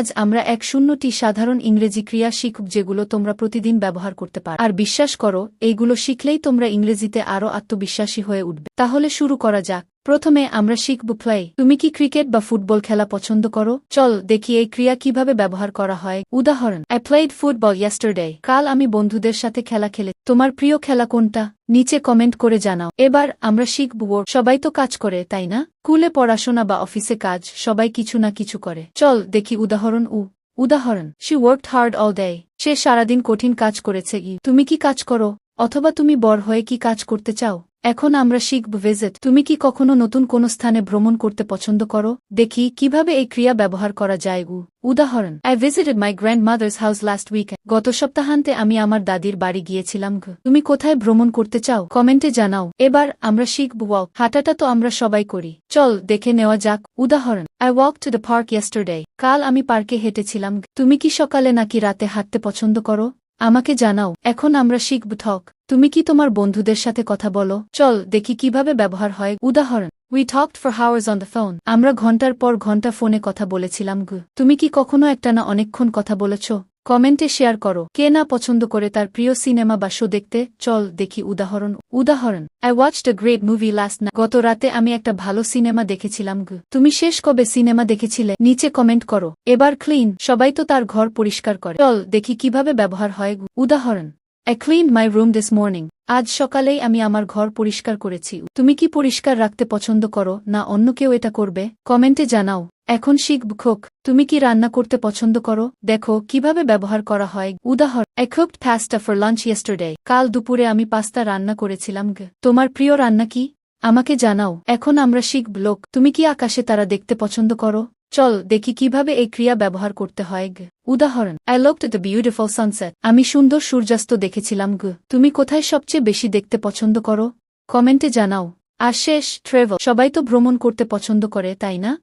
আজ আমরা এক শূন্যটি সাধারণ ইংরেজি ক্রিয়া শিখব যেগুলো তোমরা প্রতিদিন ব্যবহার করতে পারো। আর বিশ্বাস করো, এইগুলো শিখলেই তোমরা ইংরেজিতে আরও আত্মবিশ্বাসী হয়ে উঠবে। তাহলে শুরু করা যাক। প্রথমে আমরা শিখব প্লে তুমি কি ক্রিকেট বা ফুটবল খেলা পছন্দ করো? চল দেখি এই ক্রিয়া কীভাবে ব্যবহার করা হয়। উদাহরণ আই প্লেড ফুটবল ইয়েস্টারডে কাল আমি বন্ধুদের সাথে খেলা খেলে তোমার প্রিয় খেলা কোনটা? নিচে কমেন্ট করে জানাও। এবার আমরা শিখব সবাই তো কাজ করে, তাই না? স্কুলে পড়াশোনা বা অফিসে কাজ, সবাই কিছু না কিছু করে। চল দেখি উদাহরণ উ। উদাহরণ she worked hard all day সে সারাদিন কঠিন কাজ করেছে ই। তুমি কি কাজ করো? অথবা তুমি বড় হয়ে কি কাজ করতে চাও? এখন আমরা শিখব ভিজিট তুমি কি কখনো নতুন কোনো স্থানে ভ্রমণ করতে পছন্দ করো? দেখি, কীভাবে এই ক্রিয়া ব্যবহার করা যায় উ উদাহরণ I visited my grandmother's house last week গত সপ্তাহান্তে আমি আমার দাদির বাড়ি গিয়েছিলাম ঘ। তুমি কোথায় ভ্রমণ করতে চাও? কমেন্টে জানাও। এবার আমরা শিখব ওয়াক হাঁটাটা তো আমরা সবাই করি। চল, দেখে নেওয়া যাক। উদাহরণ I walk to the park yesterday কাল আমি পার্কে হেঁটেছিলাম তুমি কি সকালে নাকি রাতে হাঁটতে পছন্দ করো? আমাকে জানাও, এখন আমরা শিখব ঠক তুমি কি তোমার বন্ধুদের সাথে কথা বলো? চল, দেখি কীভাবে ব্যবহার হয়। উদাহরণ we talked for hours on the phone আমরা ঘণ্টার পর ঘণ্টা ফোনে কথা বলেছিলাম, গু। তুমি কি কখনো একটা না অনেকক্ষণ কথা বলেছ? কমেন্টে শেয়ার করো। কে না পছন্দ করে তার প্রিয় সিনেমা বা শো দেখতে? চল দেখি উদাহরণ। উদাহরণ I watch the great movie last না গত রাতে আমি একটা ভালো সিনেমা দেখেছিলাম গু। তুমি শেষ কবে সিনেমা দেখেছিলে? নিচে কমেন্ট করো। এবার ক্লিন সবাই তো তার ঘর পরিষ্কার করে। চল দেখি কীভাবে ব্যবহার হয়। উদাহরণ I clean my room this morning আজ সকালেই আমি আমার ঘর পরিষ্কার করেছি। তুমি কি পরিষ্কার রাখতে পছন্দ করো, না অন্য কেউ এটা করবে? কমেন্টে জানাও। এখন শিখব খোক তুমি কি রান্না করতে পছন্দ করো? দেখো, কীভাবে ব্যবহার করা হয়। উদাহরণ cooked pasta for lunch yesterday কাল দুপুরে আমি পাস্তা রান্না করেছিলাম। তোমার প্রিয় রান্না কি? আমাকে জানাও। এখন আমরা শিখব লোক তুমি কি আকাশে তারা দেখতে পছন্দ করো? চল দেখি কীভাবে এই ক্রিয়া ব্যবহার করতে হয়, গ। উদাহরণ I looked the beautiful sunset আমি সুন্দর সূর্যাস্ত দেখেছিলাম, গ। তুমি কোথায় সবচেয়ে বেশি দেখতে পছন্দ করো? কমেন্টে জানাও। আর শেষ, ট্রেভেল। সবাই তো ভ্রমণ করতে পছন্দ করে, তাই না?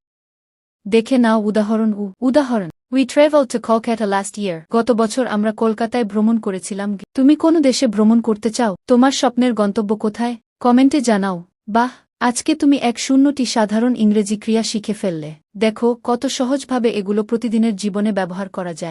দেখে নাও উদাহরণ, উ। উদাহরণ we travel to Kolkata last year গত বছর আমরা কলকাতায় ভ্রমণ করেছিলাম তুমি কোন দেশে ভ্রমণ করতে চাও? তোমার স্বপ্নের গন্তব্য কোথায়? কমেন্টে জানাও। বাহ! আজকে তুমি এক শূন্যটি সাধারণ ইংরেজি ক্রিয়া শিখে ফেললে। দেখো, কত সহজভাবে এগুলো প্রতিদিনের জীবনে ব্যবহার করা যায়।